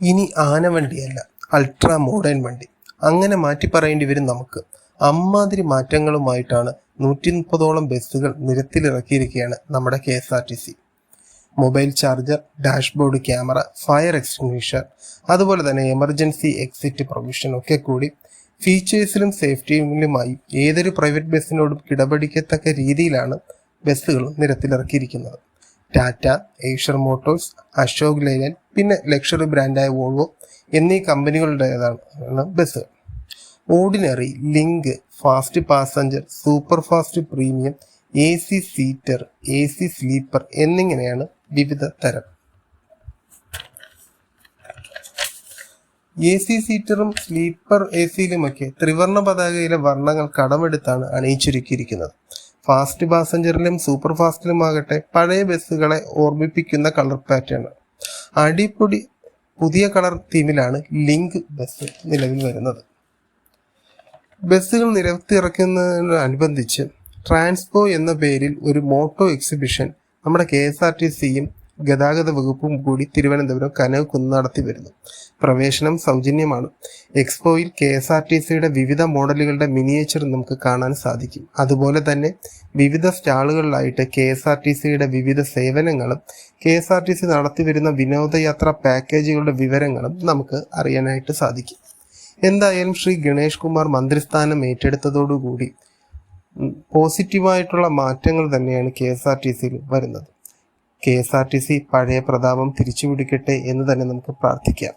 ഇനി ആനവണ്ടിയല്ല ultra modern വണ്ടി. അങ്ങനെ മാറ്റി പറയേണ്ടി വരും നമുക്ക്. അമ്മാതിരി മാറ്റങ്ങളുമായിട്ടാണ് നൂറ്റി മുപ്പതോളം ബസ്സുകൾ നിരത്തിലിറക്കിയിരിക്കുകയാണ് നമ്മുടെ K S R T C. Mobile charger dashboard camera fire extinguisher അതുപോലെ തന്നെ എമർജൻസി എക്സിറ്റ് പ്രൊവിഷൻ ഒക്കെ കൂടി ഫീച്ചേഴ്സിലും സേഫ്റ്റിയിലുമായി ഏതൊരു പ്രൈവറ്റ് ബസ്സിനോടും കിടപിടിക്കത്തക്ക രീതിയിലാണ് ബസ്സുകൾ നിരത്തിലിറക്കിയിരിക്കുന്നത്. ടാറ്റ ഏഷ്യർ മോട്ടോഴ്സ് അശോക് ലേലൻ പിന്നെ ലക്ഷറി ബ്രാൻഡായ വോൾവോ എന്നീ കമ്പനികളുടേതാണ് bus. Ordinary link fast passenger super fast premium A C seater A C sleeper എന്നിങ്ങനെയാണ് വിവിധ തരം. എ സി സീറ്ററും സ്ലീപ്പർ എ സിയിലുമൊക്കെ ത്രിവർണ പതാകയിലെ വർണങ്ങൾ കടമെടുത്താണ് അണിയിച്ചൊരുക്കിയിരിക്കുന്നത് ഫാസ്റ്റ് പാസഞ്ചറിലും സൂപ്പർ ഫാസ്റ്റിലുമാകട്ടെ പഴയ ബസ്സുകളെ ഓർമ്മിപ്പിക്കുന്ന കളർ പാറ്റേൺ അടിപൊളി പുതിയ കളർ തീമിലാണ് ലിങ്ക് ബസ് നിലവിൽ വരുന്നത്. ബസ്സുകൾ നിരത്തിറക്കുന്നതിനോടനുബന്ധിച്ച് ട്രാൻസ്പോ എന്ന പേരിൽ ഒരു മോട്ടോ എക്സിബിഷൻ നമ്മുടെ കെ എസ് ആർ ടി സിയും ഗതാഗത വകുപ്പും കൂടി തിരുവനന്തപുരം കനവ് കുന്ന് നടത്തി വരുന്നു. പ്രവേശനം സൗജന്യമാണ്. എക്സ്പോയിൽ കെ എസ് ആർ ടി സിയുടെ വിവിധ മോഡലുകളുടെ മിനിയേച്ചർ നമുക്ക് കാണാൻ സാധിക്കും. അതുപോലെ തന്നെ വിവിധ സ്റ്റാളുകളിലായിട്ട് കെ എസ് ആർ ടി സിയുടെ വിവിധ സേവനങ്ങളും K S R T C നടത്തി വരുന്ന വിനോദയാത്രാ പാക്കേജുകളുടെ വിവരങ്ങളും നമുക്ക് അറിയാനായിട്ട് സാധിക്കും. എന്തായാലും ശ്രീ ഗണേഷ് കുമാർ മന്ത്രിസ്ഥാനം ഏറ്റെടുത്തതോടുകൂടി പോസിറ്റീവായിട്ടുള്ള മാറ്റങ്ങൾ തന്നെയാണ് കെ എസ് ആർ ടി സിയിൽ വരുന്നത്. K S R T C പഴയ പ്രതാപം തിരിച്ചുപിടിക്കട്ടെ എന്ന് തന്നെ നമുക്ക് പ്രാർത്ഥിക്കാം.